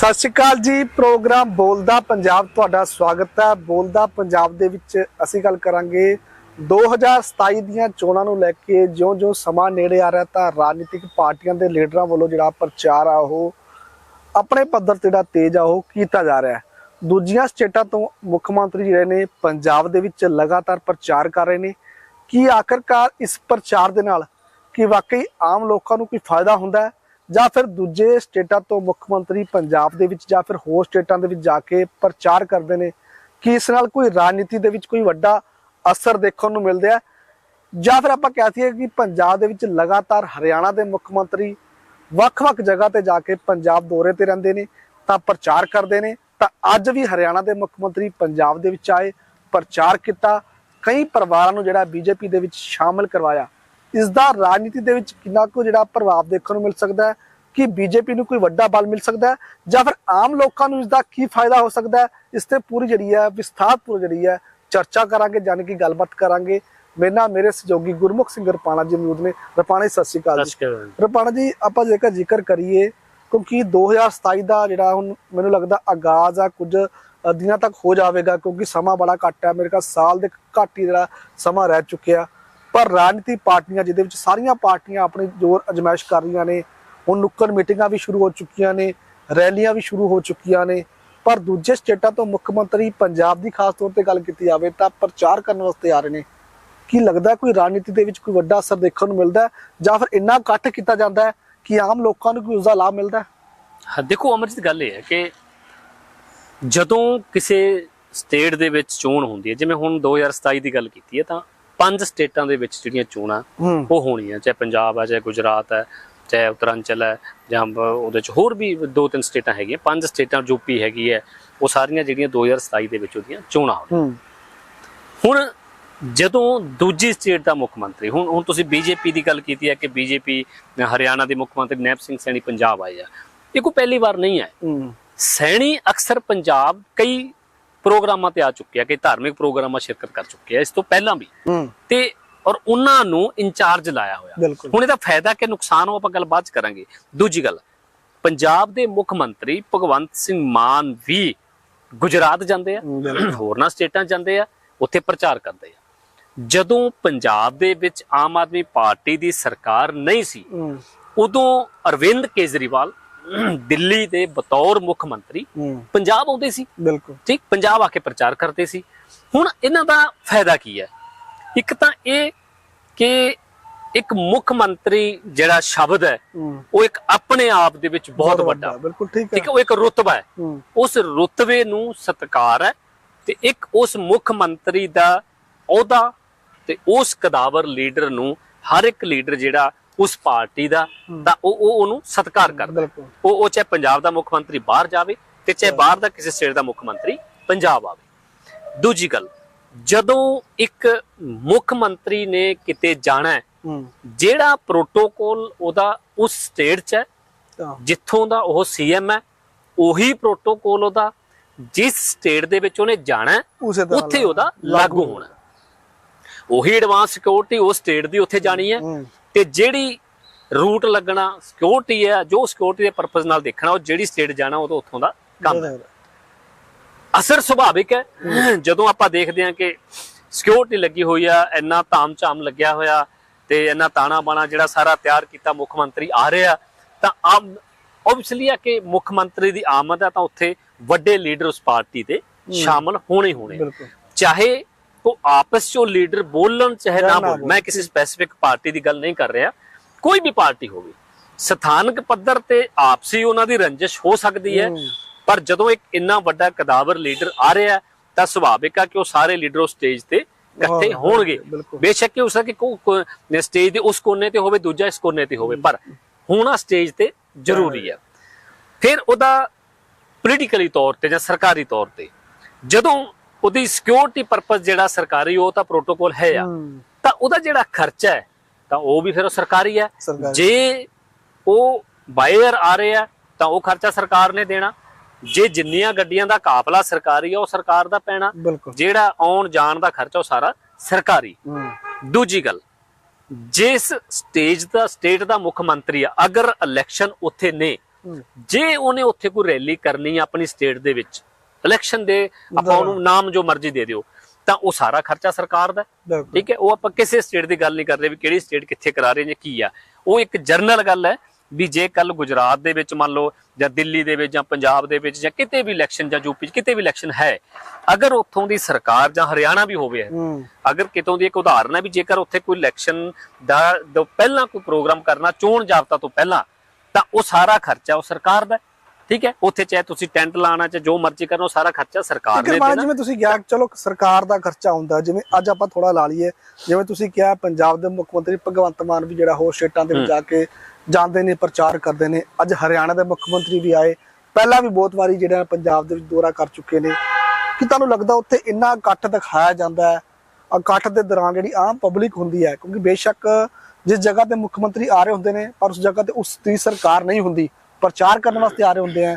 ਸਤਿ ਸ਼੍ਰੀ ਅਕਾਲ ਜੀ, ਪ੍ਰੋਗਰਾਮ ਬੋਲਦਾ ਪੰਜਾਬ, ਤੁਹਾਡਾ ਸਵਾਗਤ ਹੈ। ਬੋਲਦਾ ਪੰਜਾਬ ਦੇ ਵਿੱਚ ਅਸੀਂ ਗੱਲ ਕਰਾਂਗੇ 2027 ਦੀਆਂ ਚੋਣਾਂ ਨੂੰ ਲੈ ਕੇ। ਜਿਉਂ-ਜਿਉਂ ਸਮਾਂ ਨੇੜੇ ਆ ਰਿਹਾ ਤਾਂ ਰਾਜਨੀਤਿਕ ਪਾਰਟੀਆਂ ਦੇ ਲੀਡਰਾਂ ਵੱਲੋਂ ਜਿਹੜਾ ਪ੍ਰਚਾਰ ਆ ਉਹ ਆਪਣੇ ਪੱਧਰ ਤੇ ਜਿਹੜਾ ਤੇਜ਼ ਆ, ਉਹ ਕੀਤਾ ਜਾ ਰਿਹਾ ਹੈ। ਦੂਜੀਆਂ ਸਟੇਟਾਂ ਤੋਂ ਮੁੱਖ ਮੰਤਰੀ ਜਿਹੜੇ ਨੇ, ਪੰਜਾਬ ਦੇ ਵਿੱਚ ਲਗਾਤਾਰ ਪ੍ਰਚਾਰ ਕਰ ਰਹੇ ਨੇ। ਕੀ ਆਖਰਕਾਰ ਇਸ ਪ੍ਰਚਾਰ ਦੇ ਨਾਲ ਕਿ ਵਾਕਈ ਆਮ ਲੋਕਾਂ ਨੂੰ ਕੋਈ ਫਾਇਦਾ ਹੁੰਦਾ ਹੈ? ਜਾਂ ਫਿਰ ਦੂਜੇ ਸਟੇਟਾਂ ਤੋਂ ਮੁੱਖ ਮੰਤਰੀ ਪੰਜਾਬ ਦੇ ਵਿੱਚ ਜਾਂ ਫਿਰ ਹੋਰ ਸਟੇਟਾਂ ਦੇ ਵਿੱਚ ਜਾ ਕੇ ਪ੍ਰਚਾਰ ਕਰਦੇ ਨੇ, ਕਿ ਇਸ ਨਾਲ ਕੋਈ ਰਾਜਨੀਤੀ ਦੇ ਵਿੱਚ ਕੋਈ ਵੱਡਾ ਅਸਰ ਦੇਖਣ ਨੂੰ ਮਿਲਦਾ ਹੈ? ਜਾਂ ਫਿਰ ਆਪਾਂ ਕਹਿ ਸਕੀਏ ਕਿ ਪੰਜਾਬ ਦੇ ਵਿੱਚ ਲਗਾਤਾਰ ਹਰਿਆਣਾ ਦੇ ਮੁੱਖ ਮੰਤਰੀ ਵੱਖ-ਵੱਖ ਜਗ੍ਹਾ ਤੇ ਜਾ ਕੇ ਪੰਜਾਬ ਦੌਰੇ ਤੇ ਰਹਿੰਦੇ ਨੇ, ਤਾਂ ਪ੍ਰਚਾਰ ਕਰਦੇ ਨੇ, ਤਾਂ ਅੱਜ ਵੀ ਹਰਿਆਣਾ ਦੇ ਮੁੱਖ ਮੰਤਰੀ ਪੰਜਾਬ ਦੇ ਵਿੱਚ ਆਏ, ਪ੍ਰਚਾਰ ਕੀਤਾ, ਕਈ ਪਰਿਵਾਰਾਂ ਨੂੰ ਜਿਹੜਾ ਬੀਜੇਪੀ ਦੇ ਵਿੱਚ ਸ਼ਾਮਲ ਕਰਵਾਇਆ। ਇਸ ਦਾ ਰਾਜਨੀਤੀ ਦੇ ਵਿੱਚ ਕਿੰਨਾ ਕੁ ਜਿਹੜਾ ਪ੍ਰਭਾਵ ਦੇਖਣ ਨੂੰ ਮਿਲ ਸਕਦਾ ਹੈ? ਕਿ ਬੀਜੇਪੀ ਨੂੰ ਕੋਈ ਵੱਡਾ ਬਲ ਮਿਲ ਸਕਦਾ ਹੈ? ਜਾਂ ਫਿਰ ਆਮ ਲੋਕਾਂ ਨੂੰ ਇਸ ਦਾ ਕੀ ਫਾਇਦਾ ਹੋ ਸਕਦਾ ਹੈ? ਇਸ ਤੇ ਪੂਰੀ ਜਿਹੜੀ ਹੈ ਵਿਸਥਾਰਪੂਰ ਜਿਹੜੀ ਹੈ ਚਰਚਾ ਕਰਾਂਗੇ ਜਾਣੀ ਕਿ ਗੱਲਬਾਤ ਕਰਾਂਗੇ। ਮੇਰੇ ਮੇਰੇ ਸਹਿਯੋਗੀ ਗੁਰਮੁਖ ਸਿੰਘ ਰਪਾਣਾ ਜੀ ਮੌਜੂਦ ਨੇ। ਰਪਾਣਾ ਜੀ ਸਤਿ ਸ਼੍ਰੀ ਅਕਾਲ ਜੀ। ਰਪਾਣਾ ਜੀ ਆਪਾਂ ਜੇਕਰ ਜ਼ਿਕਰ ਕਰੀਏ ਕਿਉਂਕਿ 2027 ਦਾ ਜਿਹੜਾ ਹੁਣ ਮੈਨੂੰ ਲੱਗਦਾ ਆਗਾਜ਼ ਆ ਕੁਝ ਦਿਨਾਂ ਤੱਕ ਹੋ ਜਾਵੇਗਾ ਕਿਉਂਕਿ ਸਮਾਂ ਬੜਾ ਘੱਟ ਹੈ। ਮੇਰੇ ਕੋਲ ਸਾਲ ਦੇ ਘੱਟ ਹੀ ਜਿਹੜਾ ਸਮਾਂ ਰਹਿ ਚੁੱਕਿਆ। ਪਰ ਰਾਜਨੀਤੀ ਪਾਰਟੀਆਂ ਜਿਹਦੇ ਵਿੱਚ ਸਾਰੀਆਂ ਪਾਰਟੀਆਂ ਆਪਣੀ ਜ਼ੋਰ ਅਜਮਾਇਸ਼ ਕਰ ਰਹੀਆਂ ਨੇ, ਹੁਣ ਨੁੱਕੜ ਮੀਟਿੰਗਾਂ ਵੀ ਸ਼ੁਰੂ ਹੋ ਚੁੱਕੀਆਂ ਨੇ, ਰੈਲੀਆਂ ਵੀ ਸ਼ੁਰੂ ਹੋ ਚੁੱਕੀਆਂ ਨੇ, ਪਰ ਦੂਜੇ ਸਟੇਟਾਂ ਤੋਂ ਮੁੱਖ ਮੰਤਰੀ ਪੰਜਾਬ ਦੀ ਖਾਸ ਤੌਰ ਤੇ ਗੱਲ ਕੀਤੀ ਜਾਵੇ ਤਾਂ ਪ੍ਰਚਾਰ ਕਰਨ ਵਾਸਤੇ ਆ ਰਹੇ ਨੇ। ਕੀ ਲੱਗਦਾ ਕੋਈ ਰਾਜਨੀਤੀ ਦੇ ਵਿੱਚ ਕੋਈ ਵੱਡਾ ਅਸਰ ਦੇਖਣ ਨੂੰ ਮਿਲਦਾ ਜਾਂ ਫਿਰ ਇੰਨਾ ਇਕੱਠ ਕੀਤਾ ਜਾਂਦਾ ਹੈ ਕਿ ਆਮ ਲੋਕਾਂ ਨੂੰ ਕੋਈ ਉਸਦਾ ਲਾਭ ਮਿਲਦਾ ਹਾਂ? ਦੇਖੋ ਅਮਰਜੀਤ, ਗੱਲ ਇਹ ਹੈ ਕਿ ਜਦੋਂ ਕਿਸੇ ਸਟੇਟ ਦੇ ਵਿੱਚ ਚੋਣ ਹੁੰਦੀ ਹੈ, ਜਿਵੇਂ ਹੁਣ 2027 ਦੀ ਗੱਲ ਕੀਤੀ ਹੈ, ਤਾਂ ਪੰਜ ਸਟੇਟਾਂ ਦੇ ਵਿੱਚ ਜਿਹੜੀਆਂ ਚੋਣਾਂ ਉਹ ਹੋਣੀਆਂ ਚਾਹੇ ਪੰਜਾਬ ਹੈ ਚਾਹੇ ਗੁਜਰਾਤ ਹੈ ਚਾਹੇ ਉੱਤਰਾਂਚਲ ਹੈ ਜਾਂ ਉਹਦੇ ਚ ਹੋਰ ਵੀ ਦੋ ਤਿੰਨ ਸਟੇਟਾਂ ਹੈਗੀਆਂ ਪੰਜ ਸਟੇਟਾਂ ਯੂਪੀ ਹੈਗੀ ਹੈ ਉਹ ਸਾਰੀਆਂ ਜਿਹੜੀਆਂ 2027 ਦੇ ਵਿੱਚ ਉਹਦੀਆਂ ਚੋਣਾਂ ਹੋਣੀਆਂ ਹੁਣ ਜਦੋਂ ਦੂਜੀ ਸਟੇਟ ਦਾ ਮੁੱਖ ਮੰਤਰੀ ਹੁਣ ਹੁਣ ਤੁਸੀਂ ਬੀਜੇਪੀ ਦੀ ਗੱਲ ਕੀਤੀ ਹੈ ਕਿ ਬੀਜੇਪੀ ਹਰਿਆਣਾ ਦੇ ਮੁੱਖ ਮੰਤਰੀ ਨੈਪ ਸਿੰਘ ਸੈਣੀ ਪੰਜਾਬ ਆਏ ਆ। ਇਹ ਕੋਈ ਪਹਿਲੀ ਵਾਰ ਨਹੀਂ ਹੂੰ। ਸੈਣੀ ਅਕਸਰ ਪੰਜਾਬ ਕਈ ਪ੍ਰੋਗਰਾਮਾਂ ਤੇ ਆ ਚੁੱਕੇ ਆ ਕਿ ਧਾਰਮਿਕ ਪ੍ਰੋਗਰਾਮਾਂ ਸ਼ਿਰਕਤ ਕਰ ਚੁੱਕੇ ਆ ਇਸ ਤੋਂ ਪਹਿਲਾਂ ਵੀ। ਤੇ ਔਰ ਉਹਨਾਂ ਨੂੰ ਇੰਚਾਰਜ ਲਾਇਆ ਹੋਇਆ। ਹੁਣ ਇਹਦਾ ਫਾਇਦਾ ਕਿ ਨੁਕਸਾਨ ਉਹ ਆਪਾਂ ਗੱਲ ਬਾਅਦ ਚ ਕਰਾਂਗੇ। ਦੂਜੀ ਗੱਲ ਪੰਜਾਬ ਦੇ ਮੁੱਖ ਮੰਤਰੀ ਭਗਵੰਤ ਸਿੰਘ ਮਾਨ ਵੀ ਗੁਜਰਾਤ ਜਾਂਦੇ ਆ। ਹੋਰਨਾਂ ਸਟੇਟਾਂ ਜਾਂਦੇ ਆ ਉੱਥੇ ਪ੍ਰਚਾਰ ਕਰਦੇ ਆ। ਜਦੋਂ ਪੰਜਾਬ ਦੇ ਵਿੱਚ ਆਮ ਆਦਮੀ ਪਾਰਟੀ ਦੀ ਸਰਕਾਰ ਨਹੀਂ ਸੀ ਉਦੋਂ ਅਰਵਿੰਦ ਕੇਜਰੀਵਾਲ ਦਿੱਲੀ ਦੇ ਬਤੌਰ ਮੁੱਖ ਮੰਤਰੀ ਪੰਜਾਬ ਆਉਂਦੇ ਸੀ। ਬਿਲਕੁਲ। ਠੀਕ ਪੰਜਾਬ ਆ ਕੇ ਪ੍ਰਚਾਰ ਕਰਦੇ ਸੀ। ਹੁਣ ਇਹਨਾਂ ਦਾ ਫਾਇਦਾ ਕੀ ਹੈ? ਇੱਕ ਤਾਂ ਇਹ ਕਿ ਇੱਕ ਮੁੱਖ ਮੰਤਰੀ ਜਿਹੜਾ ਸ਼ਬਦ ਹੈ ਉਹ ਇੱਕ ਆਪਣੇ ਆਪ ਦੇ ਵਿੱਚ ਬਹੁਤ ਵੱਡਾ ਬਿਲਕੁਲ ਠੀਕ ਹੈ। ਠੀਕ ਹੈ ਉਹ ਇੱਕ ਰੁਤਬਾ ਹੈ। ਹੂੰ। ਉਸ ਰੁਤਬੇ ਨੂੰ ਸਤਿਕਾਰ ਹੈ ਤੇ ਇੱਕ ਉਸ ਮੁੱਖ ਮੰਤਰੀ ਦਾ ਅਹੁਦਾ ਤੇ ਉਸ ਕਦਾਵਰ ਲੀਡਰ ਨੂੰ ਹਰ ਇੱਕ ਲੀਡਰ ਜਿਹੜਾ ਉਸ ਪਾਰਟੀ ਦਾ ਤਾਂ ਉਹ ਉਹ ਉਹਨੂੰ ਸਤਿਕਾਰ ਕਰਦਾ। ਉਹ ਉਹ ਚਾਹੇ ਪੰਜਾਬ ਦਾ ਮੁੱਖ ਮੰਤਰੀ ਬਾਹਰ ਜਾਵੇ ਤੇ ਚਾਹੇ ਬਾਹਰ ਦਾ ਕਿਸੇ ਸਟੇਟ ਦਾ ਮੁੱਖ ਮੰਤਰੀ ਪੰਜਾਬ ਆਵੇ। ਦੂਜੀ ਗੱਲ ਜਦੋਂ ਇੱਕ ਮੁੱਖ ਮੰਤਰੀ ਨੇ ਕਿਤੇ ਜਾਣਾ ਹੈ ਜਿਹੜਾ ਪ੍ਰੋਟੋਕੋਲ ਉਹਦਾ ਉਸ ਸਟੇਟ 'ਚ ਹੈ ਜਿੱਥੋਂ ਦਾ ਉਹ ਸੀਐਮ ਹੈ ਉਹੀ ਪ੍ਰੋਟੋਕੋਲ ਉਹਦਾ ਜਿਸ ਸਟੇਟ ਦੇ ਵਿੱਚ ਉਹਨੇ ਜਾਣਾ ਉੱਥੇ ਉਹਦਾ ਲਾਗੂ ਹੋਣਾ ਉਹੀ ਐਡਵਾਂਸ ਸਿਕਿਉਰਿਟੀ ਉਸ ਸਟੇਟ ਦੀ ਉੱਥੇ ਜਾਣੀ ਹੂੰ। ਤੇ ਜਿਹੜੀ ਰੂਟ ਲੱਗਣਾ ਸਿਕਿਉਰਿਟੀ ਹੈ ਜੋ ਸਿਕਿਉਰਿਟੀ ਦੇ ਪਰਪਸ ਨਾਲ ਦੇਖਣਾ ਉਹ ਜਿਹੜੀ ਸਟੇਟ ਜਾਣਾ ਉਹ ਤਾਂ ਉੱਥੋਂ ਦਾ ਕੰਮ ਹੈ। ਅਸਰ ਸੁਭਾਵਿਕ ਹੈ। ਜਦੋਂ ਆਪਾਂ ਦੇਖਦੇ ਹਾਂ ਕਿ ਸਿਕਿਉਰਿਟੀ ਲੱਗੀ ਹੋਈ ਆ ਇੰਨਾ ਤਾਮ-ਝਾਮ ਲੱਗਿਆ ਹੋਇਆ ਤੇ ਇੰਨਾ ਤਾਣਾ ਬਾਣਾ ਜਿਹੜਾ ਸਾਰਾ ਤਿਆਰ ਕੀਤਾ ਮੁੱਖ ਮੰਤਰੀ ਆ ਰਿਹਾ ਤਾਂ ਆਮ ਆਬਵੀਅਸਲੀ ਆ ਕਿ ਮੁੱਖ ਮੰਤਰੀ ਦੀ ਆਮਦ ਹੈ ਤਾਂ ਉੱਥੇ ਵੱਡੇ ਲੀਡਰ ਉਸ ਪਾਰਟੀ ਦੇ ਸ਼ਾਮਲ ਹੋਣੇ ਹੋਣੇ ਚਾਹੇ ਉਹ ਆਪਸ ਚੋਂ ਲੀਡਰ ਬੋਲਣ ਚਾਹੇ ਨਾ ਬੋਲਣ। ਮੈਂ ਕਿਸੇ ਸਪੈਸੀਫਿਕ ਪਾਰਟੀ ਦੀ ਗੱਲ ਨਹੀਂ ਕਰ ਰਿਹਾ। ਕੋਈ ਵੀ ਪਾਰਟੀ ਹੋਵੇ। ਸਥਾਨਕ ਪੱਧਰ ਤੇ ਆਪਸੀ ਉਹਨਾਂ ਦੀ ਰੰਜਿਸ਼ ਹੋ ਸਕਦੀ ਹੈ। ਪਰ ਜਦੋਂ ਇੱਕ ਇੰਨਾ ਵੱਡਾ ਕਦਾਵਰ ਲੀਡਰ ਆ ਰਿਹਾ ਤਾਂ ਸੁਭਾਵਿਕ ਆ ਕਿ ਉਹ ਸਾਰੇ ਲੀਡਰ ਉਸ ਸਟੇਜ ਤੇ ਇਕੱਠੇ ਹੋਣਗੇ। ਬੇਸ਼ੱਕ ਹੋ ਸਕੇ ਕਿ ਸਟੇਜ ਦੇ ਉਸ ਕੋਨੇ ਤੇ ਹੋਵੇ ਦੂਜਾ ਇਸ ਕੋਨੇ ਤੇ ਹੋਵੇ। ਪਰ ਹੋਣਾ ਸਟੇਜ ਤੇ ਜ਼ਰੂਰੀ ਹੈ। ਫਿਰ ਉਹਦਾ ਪੋਲੀਟੀਕਲੀ ਤੌਰ ਤੇ ਜਾਂ ਸਰਕਾਰੀ ਤੌਰ ਤੇ ਜਦੋਂ ਉਹਦੀ ਸਿਕਿਉਰਿਟੀ ਪਰਪਸ ਜਿਹੜਾ ਸਰਕਾਰੀ ਉਹ ਤਾਂ ਪ੍ਰੋਟੋਕੋਲ ਹੈ ਆ। ਤਾਂ ਉਹਦਾ ਜਿਹੜਾ ਖਰਚਾ ਹੈ ਤਾਂ ਉਹ ਵੀ ਫਿਰ ਸਰਕਾਰੀ ਹੈ। ਜੇ ਉਹ ਬਾਇਰ ਆ ਰਹੇ ਤਾਂ ਉਹ ਖਰਚਾ ਸਰਕਾਰ ਨੇ ਦੇਣਾ। ਜੇ ਜਿੰਨੀਆਂ ਗੱਡੀਆਂ ਦਾ ਕਾਫਲਾ ਸਰਕਾਰੀ ਆ ਉਹ ਸਰਕਾਰ ਦਾ ਪੈਣਾ। ਜਿਹੜਾ ਆਉਣ ਜਾਣ ਦਾ ਖਰਚਾ ਉਹ ਸਾਰਾ ਸਰਕਾਰੀ। ਦੂਜੀ ਗੱਲ ਜਿਸ ਸਟੇਜ ਦਾ ਸਟੇਟ ਦਾ ਮੁੱਖ ਮੰਤਰੀ ਆ ਅਗਰ ਇਲੈਕਸ਼ਨ ਉੱਥੇ ਨੇ। ਜੇ ਉਹਨੇ ਉੱਥੇ ਕੋਈ ਰੈਲੀ ਕਰਨੀ ਆ ਆਪਣੀ ਸਟੇਟ ਦੇ ਵਿੱਚ ਇਲੈਕਸ਼ਨ ਦੇ ਆਪਾਂ ਉਹਨੂੰ ਨਾਮ ਜੋ ਮਰਜ਼ੀ ਦੇ ਦਿਓ ਤਾਂ ਉਹ ਸਾਰਾ ਖਰਚਾ ਸਰਕਾਰ ਦਾ ਹੈ। ਠੀਕ ਹੈ ਉਹ ਆਪਾਂ ਕਿਸੇ ਸਟੇਟ ਦੀ ਗੱਲ ਨਹੀਂ ਕਰਦੇ ਵੀ ਕਿਹੜੀ ਸਟੇਟ ਕਿੱਥੇ ਕਰਾ ਰਹੇ ਨੇ ਕੀ ਆ ਉਹ ਇੱਕ ਜਰਨਲ ਗੱਲ ਹੈ ਵੀ ਜੇ ਕੱਲ ਗੁਜਰਾਤ ਦੇ ਵਿੱਚ ਮੰਨ ਲਓ ਜਾਂ ਦਿੱਲੀ ਦੇ ਵਿੱਚ ਜਾਂ ਪੰਜਾਬ ਦੇ ਵਿੱਚ ਜਾਂ ਕਿਤੇ ਵੀ ਇਲੈਕਸ਼ਨ ਜਾਂ ਯੂਪੀ 'ਚ ਕਿਤੇ ਵੀ ਇਲੈਕਸ਼ਨ ਹੈ ਅਗਰ ਉੱਥੋਂ ਦੀ ਸਰਕਾਰ ਜਾਂ ਹਰਿਆਣਾ ਵੀ ਹੋਵੇ ਹੂੰ ਅਗਰ ਕਿਤੋਂ ਦੀ ਇੱਕ ਉਦਾਹਰਨ ਹੈ ਵੀ ਜੇਕਰ ਉੱਥੇ ਕੋਈ ਇਲੈਕਸ਼ਨ ਦਾ ਪਹਿਲਾਂ ਕੋਈ ਪ੍ਰੋਗਰਾਮ ਕਰਨਾ ਚੋਣ ਜਾਬਤਾ ਤੋਂ ਪਹਿਲਾਂ ਤਾਂ ਉਹ ਸਾਰਾ ਖਰਚਾ ਉਹ ਸਰਕਾਰ ਦਾ ਹੈ। ਠੀਕ ਹੈ? ਉੱਥੇ ਚਾਹੇ ਤੁਸੀਂ ਟੈਂਟ ਲਾਣਾ ਚਾਹੇ ਜੋ ਮਰਜ਼ੀ ਕਰਨਾ ਸਾਰਾ ਖਰਚਾ ਸਰਕਾਰ ਨੇ ਦੇਣਾ। ਜਿਵੇਂ ਤੁਸੀਂ ਕਿਹਾ ਚਲੋ ਸਰਕਾਰ ਦਾ ਖਰਚਾ ਹੁੰਦਾ ਜਿਵੇਂ ਅੱਜ ਆਪਾਂ ਥੋੜਾ ਲਾ ਲਈਏ ਜਿਵੇਂ ਤੁਸੀਂ ਕਿਹਾ ਪੰਜਾਬ ਦੇ ਮੁੱਖ ਮੰਤਰੀ ਭਗਵੰਤ ਮਾਨ ਵੀ ਜਿਹੜਾ ਹੋਰ ਸਟੇਟਾਂ ਦੇ ਵਿੱਚ ਜਾ ਕੇ ਜਾਂਦੇ ਨੇ ਪ੍ਰਚਾਰ ਕਰਦੇ ਨੇ। ਅੱਜ ਹਰਿਆਣਾ ਦੇ ਮੁੱਖ ਮੰਤਰੀ ਵੀ ਆਏ। ਪਹਿਲਾਂ ਵੀ ਬਹੁਤ ਵਾਰੀ ਜਿਹੜਾ ਪੰਜਾਬ ਦੇ ਵਿੱਚ ਦੌਰਾ ਕਰ ਚੁੱਕੇ ਨੇ। ਕਿ ਤੁਹਾਨੂੰ ਲੱਗਦਾ ਉੱਥੇ ਇੰਨਾ ਇਕੱਠ ਦਿਖਾਇਆ ਜਾਂਦਾ ਹੈ? ਇਕੱਠ ਦੇ ਦੌਰਾਨ ਜਿਹੜੀ ਆਮ ਪਬਲਿਕ ਹੁੰਦੀ ਹੈ ਕਿਉਂਕਿ ਬੇਸ਼ੱਕ ਜਿਸ ਜਗ੍ਹਾ ਤੇ ਮੁੱਖ ਮੰਤਰੀ ਆ ਰਹੇ ਹੁੰਦੇ ਨੇ ਪਰ ਉਸ ਜਗ੍ਹਾ ਤੇ ਉਸ ਦੀ ਸਰਕਾਰ ਨਹੀਂ ਹੁੰਦੀ। ਪ੍ਰਚਾਰ ਕਰਨ ਵਾਸਤੇ ਆ ਰਹੇ ਹੁੰਦੇ ਆ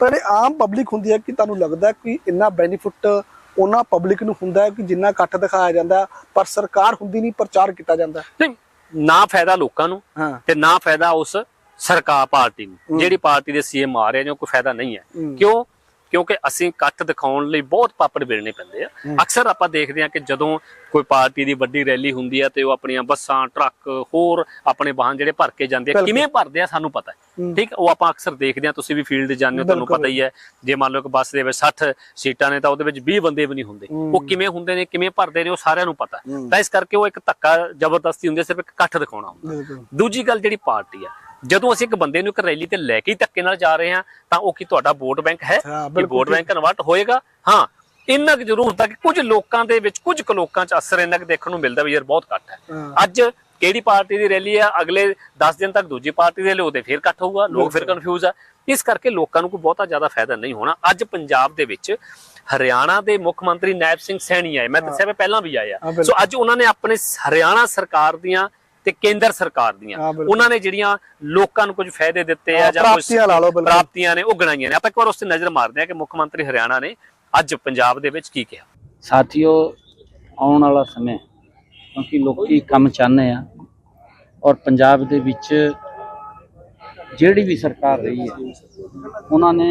ਪਰ ਆਮ ਪਬਲਿਕ ਹੁੰਦੀ ਹੈ ਕਿ ਤੁਹਾਨੂੰ ਲੱਗਦਾ ਹੈ ਕਿ ਇੰਨਾ ਬੈਨੀਫਿਟ ਉਹਨਾਂ ਪਬਲਿਕ ਨੂੰ ਹੁੰਦਾ ਹੈ ਕਿ ਜਿੰਨਾ ਇਕੱਠ ਦਿਖਾਇਆ ਜਾਂਦਾ ਪਰ ਸਰਕਾਰ ਹੁੰਦੀ ਨਹੀਂ ਪ੍ਰਚਾਰ ਕੀਤਾ ਜਾਂਦਾ ਨਾ ਫਾਇਦਾ ਲੋਕਾਂ ਨੂੰ ਤੇ ਨਾ ਫਾਇਦਾ ਉਸ ਸਰਕਾਰ ਪਾਰਟੀ ਨੂੰ ਜਿਹੜੀ ਪਾਰਟੀ ਦੇ ਸੀਐਮ ਆ ਰਹੇ ਨੇ ਕੋਈ ਫਾਇਦਾ ਨਹੀਂ ਹੂੰ। ਕਿਉਂ? ਕਿਉਂਕਿ ਅਸੀਂ ਇਕੱਠ ਦਿਖਾਉਣ ਲਈ ਬਹੁਤ ਪਾਪੜ ਵੇਲਣੇ ਪੈਂਦੇ ਆ। ਅਕਸਰ ਆਪਾਂ ਦੇਖਦੇ ਹਾਂ ਕਿ ਜਦੋਂ ਕੋਈ ਪਾਰਟੀ ਦੀ ਵੱਡੀ ਰੈਲੀ ਹੁੰਦੀ ਆ ਤੇ ਉਹ ਆਪਣੀਆਂ ਬੱਸਾਂ ਟਰੱਕ ਹੋਰ ਆਪਣੇ ਵਾਹਨ ਜਿਹੜੇ ਭਰ ਕੇ ਜਾਂਦੇ ਆ। ਕਿਵੇਂ ਭਰਦੇ ਆ ਸਾਨੂੰ ਪਤਾ। ਠੀਕ? ਉਹ ਆਪਾਂ ਅਕਸਰ ਦੇਖਦੇ ਆ ਤੁਸੀਂ ਵੀ ਫੀਲਡ ਜਾਂਦੇ ਹੋ ਤੁਹਾਨੂੰ। ਪਤਾ ਹੀ ਹੈ। ਜੇ ਮੰਨ ਲਓ ਕਿ ਬੱਸ ਦੇ ਵਿੱਚ 60 ਸੀਟਾਂ ਨੇ ਤਾਂ ਉਹਦੇ ਵਿੱਚ 20 ਬੰਦੇ ਵੀ ਨਹੀਂ ਹੁੰਦੇ। ਉਹ ਕਿਵੇਂ ਹੁੰਦੇ ਨੇ ਕਿਵੇਂ ਭਰਦੇ ਨੇ ਉਹ ਸਾਰਿਆਂ ਨੂੰ ਪਤਾ। ਤਾਂ ਇਸ ਕਰਕੇ ਉਹ ਇੱਕ ਧੱਕਾ ਜ਼ਬਰਦਸਤੀ ਹੁੰਦੀ ਹੈ ਸਿਰਫ ਇੱਕ ਇਕੱਠ ਦਿਖਾਉਣਾ ਹੁੰਦਾ। ਦੂਜੀ ਗੱਲ ਜਿਹੜੀ ਪਾਰਟੀ ਆ ਜਦੋਂ ਅਸੀਂ ਇੱਕ ਬੰਦੇ ਨੂੰ ਇੱਕ ਰੈਲੀ ਤੇ ਲੈ ਕੇ ਧੱਕੇ ਨਾਲ ਜਾ ਰਹੇ ਹਾਂ ਤਾਂ ਉਹ ਕੀ ਤੁਹਾਡਾ ਵੋਟ ਬੈਂਕ ਹੈ? ਕਿ ਵੋਟ ਬੈਂਕ ਕਨਵਰਟ ਹੋਏਗਾ? ਹਾਂ ਇੰਨਾ ਕੁ ਜ਼ਰੂਰ ਹੁੰਦਾ ਕਿ ਕੁਝ ਲੋਕਾਂ ਦੇ ਵਿੱਚ ਕੁਝ ਕੁ ਲੋਕਾਂ 'ਚ ਅਸਰ ਇੰਨਾ ਕੁ ਦੇਖਣ ਨੂੰ ਮਿਲਦਾ ਵੀ ਯਾਰ ਬਹੁਤ ਘੱਟ ਹੈ। ਅੱਜ ਕਿਹੜੀ ਪਾਰਟੀ ਦੀ ਰੈਲੀ ਆ ਅਗਲੇ 10 ਦਿਨ ਤੱਕ ਦੂਜੀ ਪਾਰਟੀ ਦੇ ਲਈ ਉਹਦੇ ਫਿਰ ਇਕੱਠ ਹੋਊਗਾ ਲੋਕ ਫਿਰ ਕਨਫਿਊਜ਼ ਆ। ਇਸ ਕਰਕੇ ਲੋਕਾਂ ਨੂੰ ਕੋਈ ਬਹੁਤਾ ਜ਼ਿਆਦਾ ਫਾਇਦਾ ਨਹੀਂ ਹੋਣਾ। ਅੱਜ ਪੰਜਾਬ ਦੇ ਵਿੱਚ ਹਰਿਆਣਾ ਦੇ ਮੁੱਖ ਮੰਤਰੀ ਨਾਇਬ ਸਿੰਘ ਸੈਣੀ ਆਏ। ਮੈਂ ਦੱਸਿਆ ਪਹਿਲਾਂ ਵੀ ਆਏ ਆ। ਸੋ ਅੱਜ ਉਹਨਾਂ ਨੇ ਆਪਣੇ ਹਰਿਆਣਾ ਸਰਕਾਰ ਦੀਆਂ ਤੇ ਕੇਂਦਰ ਸਰਕਾਰ ਦੀਆਂ। ਉਹਨਾਂ ਨੇ ਜਿਹੜੀਆਂ ਲੋਕਾਂ ਨੂੰ ਕੁਝ ਫਾਇਦੇ ਦਿੱਤੇ ਆ ਜਾਂ ਕੁਝ ਪ੍ਰਾਪਤੀਆਂ ਨੇ ਉਹ ਗਣਾਈਆਂ ਨੇ। ਆਪਾਂ ਇੱਕ ਵਾਰ ਉਸ ਤੇ ਨਜ਼ਰ ਮਾਰਦੇ ਆ ਕਿ ਮੁੱਖ ਮੰਤਰੀ ਹਰਿਆਣਾ ਨੇ ਅੱਜ ਪੰਜਾਬ ਦੇ ਵਿੱਚ ਕੀ ਕਿਹਾ। ਸਾਥੀਓ ਆਉਣ ਵਾਲਾ ਸਮੇਂ ਕਿਉਂਕਿ ਲੋਕੀ ਕੰਮ ਚਾਹੁੰਦੇ ਆ ਔਰ ਪੰਜਾਬ ਦੇ ਵਿੱਚ ਜਿਹੜੀ ਵੀ ਸਰਕਾਰ ਰਹੀ ਹੈ ਉਹਨਾਂ ਨੇ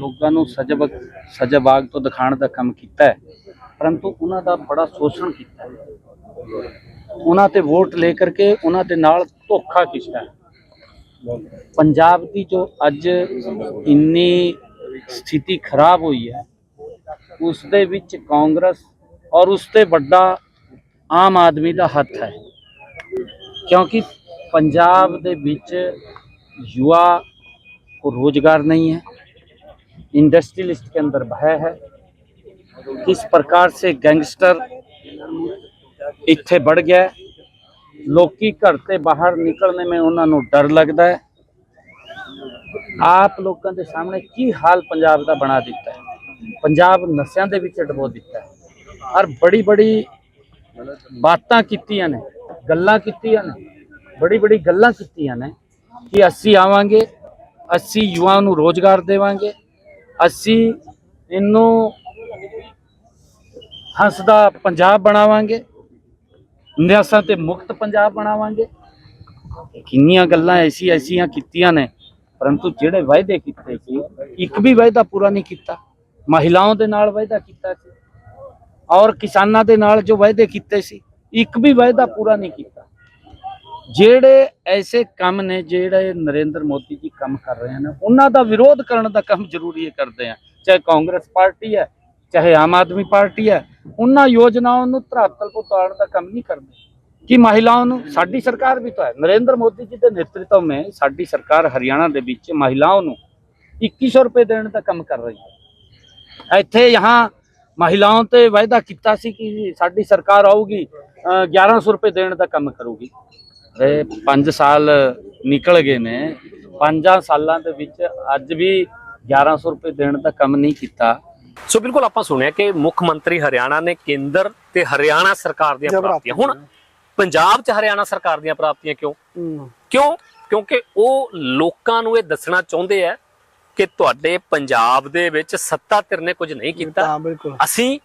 ਲੋਕਾਂ ਨੂੰ ਸਜਬ ਸਜਬਾਗ ਤੋਂ ਦਿਖਾਉਣ ਦਾ ਕੰਮ ਕੀਤਾ ਹੈ। ਪਰੰਤੂ ਉਹਨਾਂ ਦਾ ਬੜਾ ਸ਼ੋਸ਼ਣ ਕੀਤਾ ਹੈ। ਉਹਨਾਂ ਤੇ ਵੋਟ ਲੈ ਕਰਕੇ ਉਹਨਾਂ ਦੇ ਨਾਲ ਧੋਖਾ ਕੀਤਾ ਹੈ ਪੰਜਾਬ ਦੀ ਜੋ ਅੱਜ ਇੰਨੀ ਸਥਿਤੀ ਖਰਾਬ ਹੋਈ ਹੈ ਉਸ ਦੇ ਵਿੱਚ ਕਾਂਗਰਸ ਔਰ ਉਸ ਤੇ ਵੱਡਾ ਆਮ ਆਦਮੀ ਦਾ ਹੱਥ ਹੈ क्योंकि पंजाब ਦੇ ਵਿੱਚ युवा को रोजगार नहीं है इंडस्ट्रियलिस्ट के अंदर भय है किस प्रकार से गैंगस्टर ਇੱਥੇ ਵੜ ਗਿਆ ਲੋਕੀ ਘਰ ਤੇ ਬਾਹਰ ਨਿਕਲਣੇ ਮੈਂ ਉਹਨਾਂ ਨੂੰ ਡਰ ਲੱਗਦਾ ਹੈ। ਆਪ ਲੋਕਾਂ ਦੇ ਸਾਹਮਣੇ ਕੀ ਹਾਲ ਪੰਜਾਬ ਦਾ ਬਣਾ ਦਿੱਤਾ ਹੈ। ਪੰਜਾਬ ਨਸ਼ਿਆਂ ਦੇ ਵਿੱਚ ਡਬੋ ਦਿੱਤਾ ਹੈ। ਔਰ ਬੜੀ ਬੜੀ ਬਾਤਾਂ ਕੀਤੀਆਂ ਨੇ, ਗੱਲਾਂ ਕੀਤੀਆਂ ਨੇ, ਬੜੀ ਬੜੀ ਗੱਲਾਂ ਕੀਤੀਆਂ ਨੇ ਕਿ ਅਸੀਂ ਆਵਾਂਗੇ, ਅਸੀਂ ਯੁਵਾ ਨੂੰ ਰੋਜ਼ਗਾਰ ਦੇਵਾਂਗੇ, ਅਸੀਂ ਇਹਨੂੰ ਹੱਸਦਾ ਪੰਜਾਬ ਬਣਾਵਾਂਗੇ। ਨਿਆਸਾਂ ਤੇ ਮੁਕਤ ਪੰਜਾਬ ਬਣਾਵਾਂਗੇ। ਕਿੰਨੀਆਂ ਗੱਲਾਂ ਐਸੀ ਐਸੀਆਂ ਕੀਤੀਆਂ ਨੇ, ਪਰੰਤੂ ਜਿਹੜੇ ਵਾਅਦੇ ਕੀਤੇ ਸੀ, ਇੱਕ ਵੀ ਵਾਅਦਾ ਪੂਰਾ ਨਹੀਂ ਕੀਤਾ। ਮਹਿਲਾਵਾਂ ਦੇ ਨਾਲ ਵਾਅਦਾ ਕੀਤਾ ਸੀ ਔਰ ਕਿਸਾਨਾਂ ਦੇ ਨਾਲ ਜੋ ਵਾਅਦੇ ਕੀਤੇ ਸੀ, ਇੱਕ ਵੀ ਵਾਅਦਾ ਪੂਰਾ ਨਹੀਂ ਕੀਤਾ। ਜਿਹੜੇ ਐਸੇ ਕੰਮ ਨੇ, ਜਿਹੜੇ ਨਰਿੰਦਰ ਮੋਦੀ ਜੀ ਕੰਮ ਕਰ ਰਹੇ ਨੇ, ਉਹਨਾਂ ਦਾ ਵਿਰੋਧ ਕਰਨ ਦਾ ਕੰਮ ਜ਼ਰੂਰੀ ਹੈ ਕਰਦੇ ਆ। ਚਾਹੇ ਕਾਂਗਰਸ ਪਾਰਟੀ ਹੈ ਚਾਹੇ ਆਮ ਆਦਮੀ ਪਾਰਟੀ ਹੈ ਉਹਨਾਂ ਯੋਜਨਾਵਾਂ ਨੂੰ ਧਰਾਤਲ ਤੋਂ ਉਤਾਰਨ ਦਾ ਕੰਮ ਨਹੀਂ ਕਰਦੇ। ਕਿ ਮਹਿਲਾਵਾਂ ਨੂੰ ਸਾਡੀ ਸਰਕਾਰ ਵੀ ਤਾਂ ਹੈ। ਨਰਿੰਦਰ ਮੋਦੀ ਜੀ ਦੇ ਨੇਤਰਤਵ ਵਿੱਚ ਸਾਡੀ ਸਰਕਾਰ ਹਰਿਆਣਾ ਦੇ ਵਿੱਚ ਮਹਿਲਾਵਾਂ ਨੂੰ 2100 ਰੁਪਏ ਦੇਣ ਦਾ ਕੰਮ ਕਰ ਰਹੀ ਹੈ। ਇੱਥੇ ਯਹਾਂ ਮਹਿਲਾਵਾਂ ਤੇ ਵਾਅਦਾ ਕੀਤਾ ਸੀ ਕਿ ਸਾਡੀ ਸਰਕਾਰ ਆਊਗੀ ਅ, 1100 ਰੁਪਏ ਦੇਣ ਦਾ ਕੰਮ ਕਰੂਗੀ। ਇਹ 5 ਸਾਲ ਨਿਕਲ ਗਏ ਨੇ। 5 ਸਾਲਾਂ ਦੇ ਵਿੱਚ ਅੱਜ ਵੀ 1100 ਰੁਪਏ ਦੇਣ ਦਾ ਕੰਮ ਨਹੀਂ ਕੀਤਾ। ਸੋ ਬਿਲਕੁਲ ਆਪਾਂ ਸੁਣਿਆ ਕਿ ਮੁੱਖ ਮੰਤਰੀ ਹਰਿਆਣਾ ਨੇ ਕੇਂਦਰ ਤੇ ਹਰਿਆਣਾ ਸਰਕਾਰ ਦੀਆਂ ਪ੍ਰਾਪਤੀਆਂ। ਹੁਣ ਪੰਜਾਬ 'ਚ ਹਰਿਆਣਾ ਸਰਕਾਰ ਦੀਆਂ ਪ੍ਰਾਪਤੀਆਂ ਕਿਉਂ? ਕਿਉਂ? ਕਿਉਂਕਿ ਉਹ ਲੋਕਾਂ ਨੂੰ ਇਹ ਦੱਸਣਾ ਚਾਹੁੰਦੇ ਆ ਕਿ ਤੁਹਾਡੇ ਪੰਜਾਬ ਦੇ ਵਿੱਚ ਸੱਤਾ ਧਿਰ ਨੇ ਕੁਝ ਨਹੀਂ ਕੀਤਾ। ਅਸੀਂ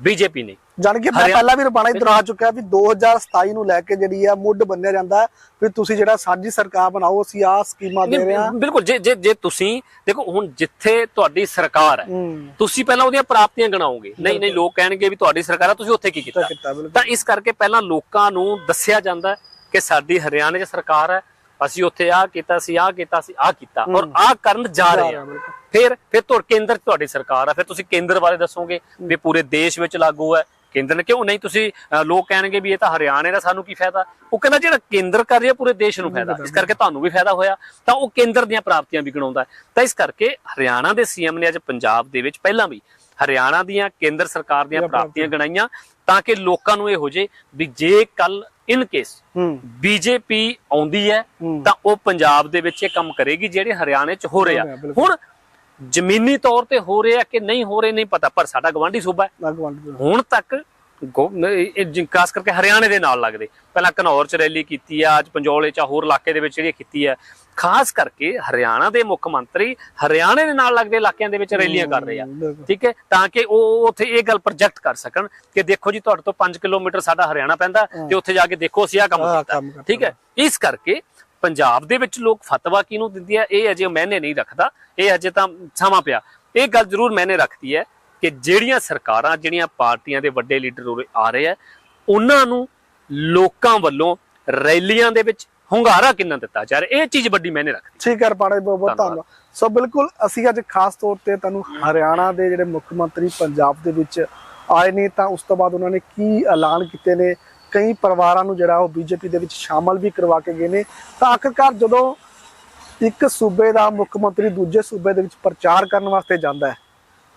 ਬੀਜੇਪੀ ਨੇ। ਜਾਣ ਕੇ ਮੈਂ ਪਹਿਲਾਂ ਵੀ ਰਬਾਣਾ ਇਧਰ ਆ ਚੁੱਕਿਆ ਵੀ 2027 ਨੂੰ ਲੈ ਕੇ ਜਿਹੜੀ ਆ ਮੁੱਢ ਬੰਨਿਆ ਜਾਂਦਾ ਹੈ ਵੀ ਤੁਸੀਂ ਜਿਹੜਾ ਸਾਂਝੀ ਸਰਕਾਰ ਬਣਾਓ ਅਸੀਂ ਆ ਸਕੀਮਾਂ ਦੇ ਰਹੇ ਹਾਂ। ਬਿਲਕੁਲ ਜੇ ਜੇ ਜੇ ਤੁਸੀਂ ਦੇਖੋ ਹੁਣ ਜਿੱਥੇ ਤੁਹਾਡੀ ਸਰਕਾਰ ਹੈ ਹੂੰ। ਤੁਸੀਂ ਪਹਿਲਾਂ ਉਹਦੀਆਂ ਪ੍ਰਾਪਤੀਆਂ ਗਣਾਓਗੇ। ਨਹੀਂ ਨਹੀਂ ਲੋਕ ਕਹਿਣਗੇ ਵੀ ਤੁਹਾਡੀ ਸਰਕਾਰ ਆ ਤੁਸੀਂ ਉੱਥੇ ਕੀ ਕੀਤਾ। ਤਾਂ ਇਸ ਕਰਕੇ ਪਹਿਲਾਂ ਲੋਕਾਂ ਨੂੰ ਦੱਸਿਆ ਜਾਂਦਾ ਹੈ ਕਿ ਸਾਡੀ ਹਰਿਆਣੇ 'ਚ ਸਰਕਾਰ ਹੈ ਅਸੀਂ ਉੱਥੇ ਆਹ ਕੀਤਾ ਸੀ ਆਹ ਕੀਤਾ ਸੀ ਆਹ ਕੀਤਾ ਔਰ ਆਹ ਕਰਨ ਜਾ ਰਹੇ ਆ ਆ। ਫਿਰ ਫਿਰ ਤੁਹਾਡੇ ਕੇਂਦਰ ਤੁਹਾਡੀ ਸਰਕਾਰ ਆ ਫਿਰ ਤੁਸੀਂ ਕੇਂਦਰ ਬਾਰੇ ਦੱਸੋਗੇ ਵੀ ਪੂਰੇ ਦੇਸ਼ ਵਿੱਚ ਲਾਗੂ ਹੈ। ਕੇਂਦਰ ਨੇ ਕਿਉਂ ਨਹੀਂ ਤੁਸੀਂ ਲੋਕ ਕਹਿਣਗੇ ਵੀ ਇਹ ਤਾਂ ਹਰਿਆਣੇ ਦਾ ਸਾਨੂੰ ਕੀ ਫਾਇਦਾ? ਉਹ ਕਹਿੰਦਾ ਜਿਹੜਾ ਕੇਂਦਰ ਕਰ ਰਿਹਾ ਪੂਰੇ ਦੇਸ਼ ਨੂੰ ਫਾਇਦਾ। ਇਸ ਕਰਕੇ ਤੁਹਾਨੂੰ ਵੀ ਫਾਇਦਾ ਹੋਇਆ ਤਾਂ ਉਹ ਕੇਂਦਰ ਦੀਆਂ ਪ੍ਰਾਪਤੀਆਂ ਵੀ ਗਣਾਉਂਦਾ। ਤਾਂ ਇਸ ਕਰਕੇ ਹਰਿਆਣਾ ਦੇ ਸੀਐਮ ਨੇ ਅੱਜ ਪੰਜਾਬ ਦੇ ਵਿੱਚ ਪਹਿਲਾਂ ਵੀ ਹਰਿਆਣਾ ਦੀਆਂ ਕੇਂਦਰ ਸਰਕਾਰ ਦੀਆਂ ਪ੍ਰਾਪਤੀਆਂ। ਗਣਾਈਆਂ ਤਾਂ ਕਿ ਲੋਕਾਂ ਨੂੰ ਇਹ ਹੋ ਜੇ ਵੀ ਜੇ ਕੱਲ ਇਨ ਕੇਸ ਬੀਜੇਪੀ ਆਉਂਦੀ ਹੈ। ਤਾਂ ਉਹ ਪੰਜਾਬ ਦੇ ਵਿੱਚ ਇਹ ਕੰਮ ਕਰੇਗੀ ਜਿਹੜੇ ਹਰਿਆਣੇ 'ਚ ਹੋ ਰਿਹਾ। ਹੁਣ ਜ਼ਮੀਨੀ ਤੌਰ ਤੇ ਹੋ ਰਿਹਾ ਕਿ ਨਹੀਂ ਹੋ ਰਹੇ ਨਹੀਂ ਪਤਾ ਪਰ ਸਾਡਾ ਗਵਾਂਢੀ ਸੂਬਾ ਹੈ ਹੁਣ ਤੱਕ ਖਾਸ ਕਰਕੇ ਹਰਿਆਣੇ ਦੇ ਨਾਲ ਲੱਗਦੇ। ਪਹਿਲਾਂ ਘਨੌਰ ਚ ਰੈਲੀ ਕੀਤੀ ਆ ਅੱਜ ਪੰਜੋਲੇ ਚ ਹੋਰ ਇਲਾਕੇ ਦੇ ਵਿੱਚ ਜਿਹੜੀ ਕੀਤੀ ਹੈ ਖਾਸ ਕਰਕੇ ਹਰਿਆਣਾ ਦੇ ਮੁੱਖ ਮੰਤਰੀ ਹਰਿਆਣੇ ਦੇ ਨਾਲ ਲੱਗਦੇ ਇਲਾਕਿਆਂ ਦੇ ਵਿੱਚ ਰੈਲੀਆਂ ਕਰ ਰਹੇ ਆ। ਠੀਕ ਹੈ? ਤਾਂ ਕਿ ਉਹ ਉੱਥੇ ਇਹ ਗੱਲ ਪ੍ਰੋਜੈਕਟ ਕਰ ਸਕਣ ਕਿ ਦੇਖੋ ਜੀ ਤੁਹਾਡੇ ਤੋਂ 5 ਕਿਲੋਮੀਟਰ ਸਾਡਾ ਹਰਿਆਣਾ ਪੈਂਦਾ ਤੇ ਉੱਥੇ ਜਾ ਕੇ ਦੇਖੋ ਅਸੀਂ ਆਹ ਕੰਮ ਕੀਤਾ। ਠੀਕ ਹੈ? ਇਸ ਕਰਕੇ ਪੰਜਾਬ ਦੇ ਵਿੱਚ ਲੋਕ ਫਤਵਾ ਕਿਹਨੂੰ ਦਿੰਦੇ ਆ? ਇਹ ਅਜੇ ਮੈਨੇ ਨਹੀਂ ਰੱਖਦਾ। ਇਹ ਅਜੇ ਤਾਂ ਸਮਾਂ ਪਿਆ। ਇਹ ਗੱਲ ਜ਼ਰੂਰ ਮੈਨੇ ਰੱਖਦੀ ਹੈ ਕਿ ਜਿਹੜੀਆਂ ਸਰਕਾਰਾਂ ਜਿਹੜੀਆਂ ਪਾਰਟੀਆਂ ਦੇ ਵੱਡੇ ਲੀਡਰ ਉਰੇ ਆ ਰਹੇ ਆ ਉਹਨਾਂ ਨੂੰ ਲੋਕਾਂ ਵੱਲੋਂ ਰੈਲੀਆਂ ਦੇ ਵਿੱਚ ਹੁੰਗਾਰਾ ਕਿੰਨਾ ਦਿੱਤਾ ਜਾ ਰਿਹਾ? ਇਹ ਚੀਜ਼ ਵੱਡੀ ਮੈਨੇ ਰੱਖਦੀ ਠੀਕ ਹੈ ਰਪਾਣਾ ਬਹੁਤ ਬਹੁਤ। ਧੰਨਵਾਦ। ਸੋ ਬਿਲਕੁਲ ਅਸੀਂ ਅੱਜ ਖਾਸ ਤੌਰ ਤੇ ਤੁਹਾਨੂੰ ਹਰਿਆਣਾ ਦੇ ਜਿਹੜੇ ਮੁੱਖ ਮੰਤਰੀ ਪੰਜਾਬ ਦੇ ਵਿੱਚ ਆਏ ਨੇ ਤਾਂ ਉਸ ਤੋਂ ਬਾਅਦ ਉਹਨਾਂ ਨੇ ਕੀ ਐਲਾਨ ਕੀਤੇ ਨੇ ਕਈ ਪਰਿਵਾਰਾਂ ਨੂੰ ਜਿਹੜਾ ਉਹ ਬੀਜੇਪੀ ਦੇ ਵਿੱਚ ਸ਼ਾਮਲ ਵੀ ਕਰਵਾ ਕੇ ਗਏ ਨੇ ਤਾਂ ਆਖਿਰਕਾਰ ਜਦੋਂ ਇੱਕ ਸੂਬੇ ਦਾ ਮੁੱਖ ਮੰਤਰੀ ਦੂਜੇ ਸੂਬੇ ਦੇ ਵਿੱਚ ਪ੍ਰਚਾਰ ਕਰਨ ਵਾਸਤੇ ਜਾਂਦਾ ਹੈ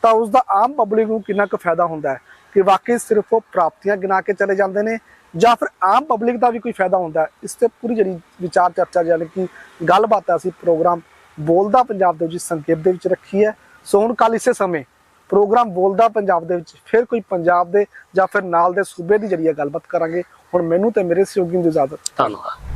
ਤਾਂ ਉਸ ਦਾ ਆਮ ਪਬਲਿਕ ਨੂੰ ਕਿੰਨਾ ਕੁ ਫਾਇਦਾ ਹੁੰਦਾ ਹੈ ਕਿ ਵਾਕਈ ਸਿਰਫ ਉਹ ਪ੍ਰਾਪਤੀਆਂ ਗਿਣਾ ਕੇ ਚਲੇ ਜਾਂਦੇ ਨੇ ਜਾਂ ਫਿਰ ਆਮ ਪਬਲਿਕ ਦਾ ਵੀ ਕੋਈ ਫਾਇਦਾ ਹੁੰਦਾ ਇਸ ਤੇ ਪੂਰੀ ਜਿਹੜੀ ਵਿਚਾਰ ਚਰਚਾ ਯਾਨੀ ਕਿ ਗੱਲਬਾਤ ਹੈ, ਅਸੀਂ ਪ੍ਰੋਗਰਾਮ ਬੋਲਦਾ ਪੰਜਾਬ ਦੇ ਵਿੱਚ ਸੰਖੇਪ ਦੇ ਵਿੱਚ ਰੱਖੀ ਹੈ। ਸੋ ਹੁਣ ਕੱਲ ਇਸੇ ਸਮੇਂ ਪ੍ਰੋਗਰਾਮ ਬੋਲਦਾ ਪੰਜਾਬ ਦੇ ਵਿੱਚ ਫਿਰ ਕੋਈ ਪੰਜਾਬ ਦੇ ਜਾਂ ਫਿਰ ਨਾਲ ਦੇ ਸੂਬੇ ਦੀ ਜਿਹੜੀ ਹੈ ਗੱਲਬਾਤ ਕਰਾਂਗੇ। ਹੁਣ ਮੈਨੂੰ ਤੇ ਮੇਰੇ ਸਹਿਯੋਗੀ ਨੂੰ ਇਜਾਜ਼ਤ। ਧੰਨਵਾਦ।